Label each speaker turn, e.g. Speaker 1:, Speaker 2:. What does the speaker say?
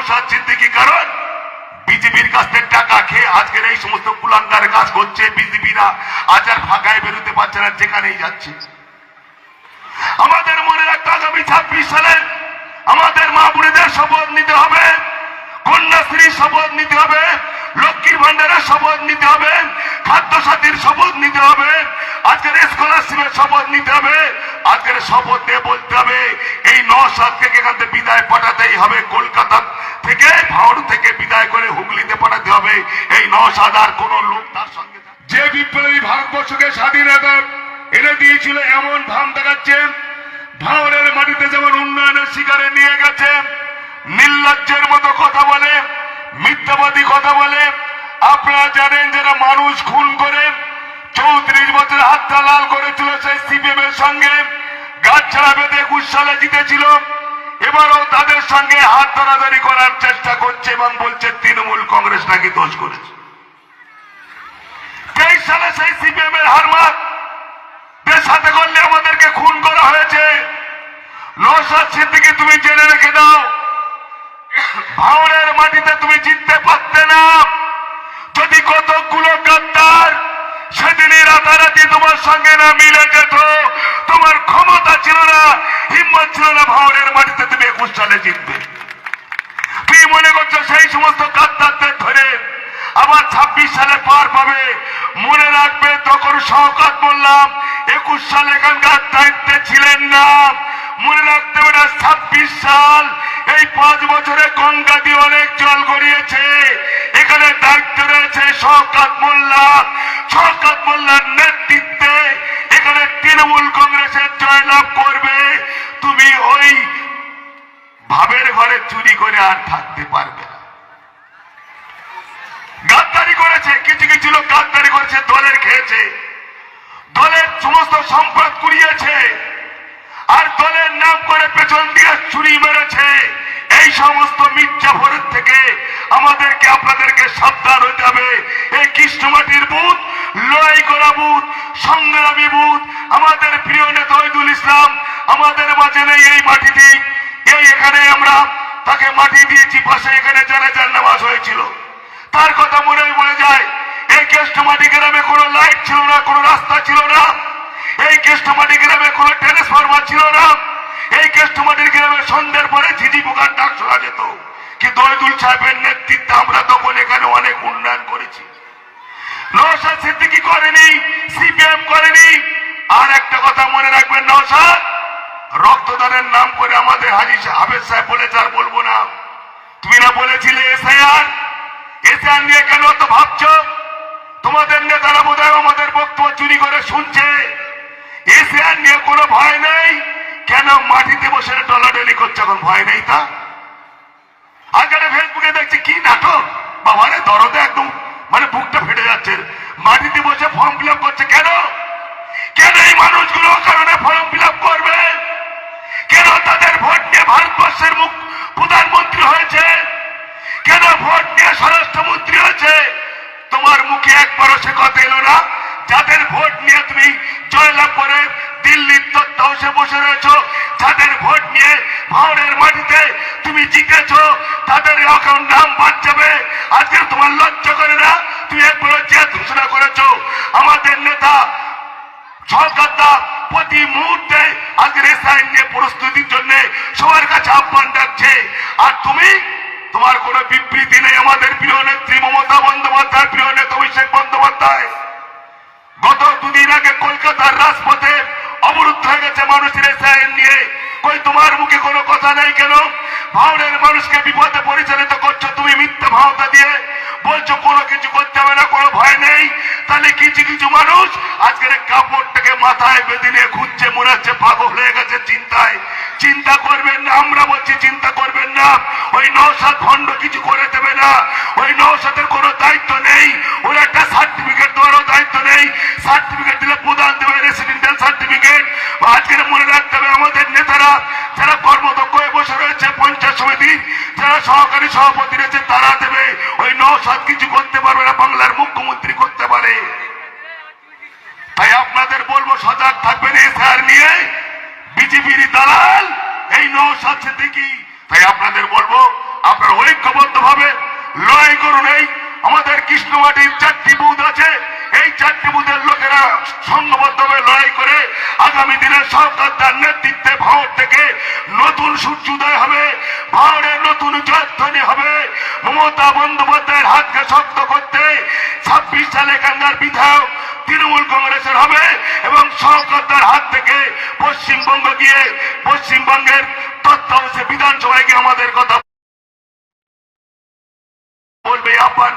Speaker 1: নৌসাদ সিদ্দিকি কারণ? বিজেপির কাছ থেকে টাকা খেয়ে আজকের এই সমস্ত কুলাঙ্গার কাজ করছে বিজেপিরা। আজ আর ফাঁকায় বেরোতে পারছে না, যেখানেই যাচ্ছে। আমাদের মনে রাখতে আগামী ছাব্বিশ সালে আমাদের মা বোনেদের শপথ নিতে হবে কন্যাশ্রীর শপথ নিতে হবে, লক্ষ্মীর ভান্ডারের শপথ নিতে হবে খাদ্য সাথীর শপথ নিতে হবে, আজকের স্কলারশিপের শপথ নিতে হবে, আজকের শপথ নিয়ে বলতে হবে, এই ন সাত থেকে এখান থেকে বিদায় পাঠাতেই হবে থেকে ভাওড় থেকে বিদায় করে হুগলিতে পাঠাতে হবে। এই ন সাত আর কোন লোক তার সঙ্গে
Speaker 2: যে বিপ্লবী ভারতবর্ষকে স্বাধীনতা এনে দিয়েছিল এমন ভাম দেখাচ্ছে, ভাওরের মাটিতে যেমন উন্নয়নের শিকারে নিয়ে গেছে,
Speaker 1: নির্লজ্জের মতো কথা বলে, মিথ্যাবাদী কথা বলে। আপনারা জানেন যারা মানুষ খুন করে, চৌত্রিশ বছর হাতটা লাল করেছিল সেই সিপিএম এর সঙ্গে। গাছ ছাড়া বেঁধে একুশ সালে জিতেছিল। এবারও তাদের সঙ্গে হাত ধরাধরি করার চেষ্টা করছে এবং বলছে, তৃণমূল কংগ্রেস নাকি দোষ করেছে? তেইশ সালে সেই সিপিএম এর হারমাত দের সাথে করলে আমাদেরকে খুন করা হয়েছে। নৌসাদ সিদ্দিকি তুমি জেনে রেখে দাও, ভাওরের মাটিতে তুমি জিততে পারতে না। যদি কতগুলো গাদ্দার সেদিনই রাতারাতি তোমার সঙ্গে না মিলে যেত, তোমার ক্ষমতা ছিল না। হিম্মত ছিল না ভাওরের মাটিতে তুমি একুশ সালে জিতবে। তুমি মনে করছ সেই সমস্ত গাদ্দারদের ধরে আবার ছাব্বিশ সালে পার পাবে। মনে রাখবে, তখন শওকাত বললাম একুশ সালে এখানকার দায়িত্বে ছিলেন না। মনে রাখতে হবে ছাব্বিশ সাল এই পাঁচ বছরে গঙ্গা দিয়ে অনেক জল গড়িয়েছে। এখানে দায়িত্ব রয়েছে শওকাত মোল্লা শওকাত মোল্লার নেতৃত্বে এখানে তৃণমূল কংগ্রেসের জয়লাভ করবে তুমি ওই ভাবের ঘরে চুরি করে আর থাকতে পারবে না গাদ্দারি কিছু গাদ্দারি করেছে, দলের খেয়েছে। দলের সমস্ত সম্পদ কুড়িয়েছে। আর দলের নাম করে পেছন দিয়ে চুরি মেরেছে। এই সমস্ত মির্জাফরের থেকে আমাদেরকে, আপনাদেরকে সাবধান হতে হবে। এই কৃষ্ণমাটির বুথ, লড়াই করা বুথ, সংগ্রামী বুথ, আমাদের প্রিয় নেতা ওইদুল ইসলাম, আমাদের মাঝে নেই এই মাটিতে। এই এখানে আমরা তাকে মাটি দিয়েছি, পাশে এখানে জানাজার নামাজ হয়েছিল। তার কথা মনে মনে যায়। কেষ্টমাটি গ্রামে কোনো লাইট ছিল না, কোনো রাস্তা ছিল না। এই কেষ্টমাটি গ্রামে কোনো ট্রান্সফরমার ছিল না। এই কেষ্টমাটির গ্রামে সন্ধ্যের পরে ঝিঝি পোকার ডাক শোনা যেত। কিন্তু ওইদুল সাহেবের নেতৃত্বে আমরা তখন এখানে অনেক উন্নয়ন করেছি। নৌসাদ সিদ্দিকি করেনি, সিপিএম করেনি। আর একটা কথা মনে রাখবেন নৌসাদ রক্তদানের নাম করে আমাদের হাজি হাফেজ সাহেব বলেছে, আর বলব না। তুমি না বলেছিলে এসআইআর? এসআইআর নিয়ে কেন তো ভাবছ? তোমাদের নেতারা বোধ আমাদের বক্তব্য চুরি করে শুনছে। এসআইআর নিয়ে কোনো ভয় নেই। কেন মাটিতে বসে ডলাডলি করছে এখন ভয় নেই তা? আজকে ফেসবুকে দেখছি, কি নাটক? বাবারে দরদে একদম মানে বুকটা ফেটে যাচ্ছে। মাটিতে বসে ফর্ম ফিল করছে কেন? কেন এই মানুষগুলো কারণে ফর্ম ফিল করবে? কেন তাদের ভোট নিয়ে ভারতবর্ষের মুখ প্রধানমন্ত্রী হয়েছে? কেন ভোট নিয়ে স্বরাষ্ট্রমন্ত্রী হয়েছে? তোমার মুখে একবারও সে কথা এলো না। যাদের ভোট নিয়ে তুমি জয়লাভ করে দিল্লির তথ্য হাউসে বসে রয়েছো, যাদের ভোট নিয়ে ভাওরের মাটিতে তুমি জিতেছ, তাদের এখন নাম বাদ যাবে। আজকে তোমার লজ্জা করে না? তুমি একবার জেদ ঘোষণা করেছ। আমাদের নেতা সরকারটা প্রতি মুহূর্তে আজকের এসআইন নিয়ে প্রস্তুতির জন্য সবার কাছে আহ্বান ডাকছে আর তুমি তোমার কোনো বিবৃতি নেই। মানুষের সাহেব নিয়ে। কই, তোমার মুখে কোনো কথা নাই কেন? ভাওনের মানুষকে বিপদে পরিচালিত করছ তুমি মিথ্যা ভাওতা দিয়ে। বলছো, কোনো কিছু করতে হবে না, কোনো ভয় নেই। তাহলে কিছু কিছু মানুষ? আজকের কাপড়টাকে মাথায় বেঁধে নিয়ে ঘুরছে মনে হচ্ছে পাগল হয়ে গেছে চিন্তায়। চিন্তা করবেন না, আমরা বলছি চিন্তা করবেন না। ওই নৌসাদ ভণ্ড কিছু করে দেবে না। ওই নৌসাদের কোনো দায়িত্ব নেই। ওর একটা সার্টিফিকেট দেওয়ারও দায়িত্ব নেই। সার্টিফিকেট দিলে প্রদান দেবে রেসিডেন্টাল সার্টিফিকেট আজকের মনে রাখতে হবে আমাদের নেতারা, যারা কর্মদক্ষ হয়ে বসে রয়েছে পঞ্চায়েত সমিতি, যারা সহকারী সভাপতি রয়েছে, তারা দেবে। ওই নৌসাদ কিছু করতে পারবে না, বাংলার মুখ্যমন্ত্রী করতে পারে। তাই আপনাদের বলব, সজাগ থাকবেন এসআর নিয়ে। বিজেপির দালাল, এই নৌসাদ সিদ্দিকি তাই আপনাদের বলব, আপনারা ঐক্যবদ্ধ ভাবে লড়াই করুন। এই আমাদের কৃষ্ণমাটির চারটি বুথ আছে। এই চারটি বুথের লোকেরা সংঘবদ্ধভাবে লড়াই করে আগামী দিনে সরকার তার নেতৃত্বে ভারত থেকে নতুন সূর্যোদয় হবে, ভারতের নতুন জয়ধ্বনি হবে। মমতা বন্দ্যোপাধ্যায়ের হাতকে শক্ত করতে ছাব্বিশ সালে কাঙ্গার বিধায়ক তৃণমূল কংগ্রেসের হবে এবং সরকার হাত থেকে পশ্চিমবঙ্গ গিয়ে পশ্চিমবঙ্গের তত্ত্বাবধায়ক বিধানসভায় গিয়ে আমাদের কথা বলবে আপনার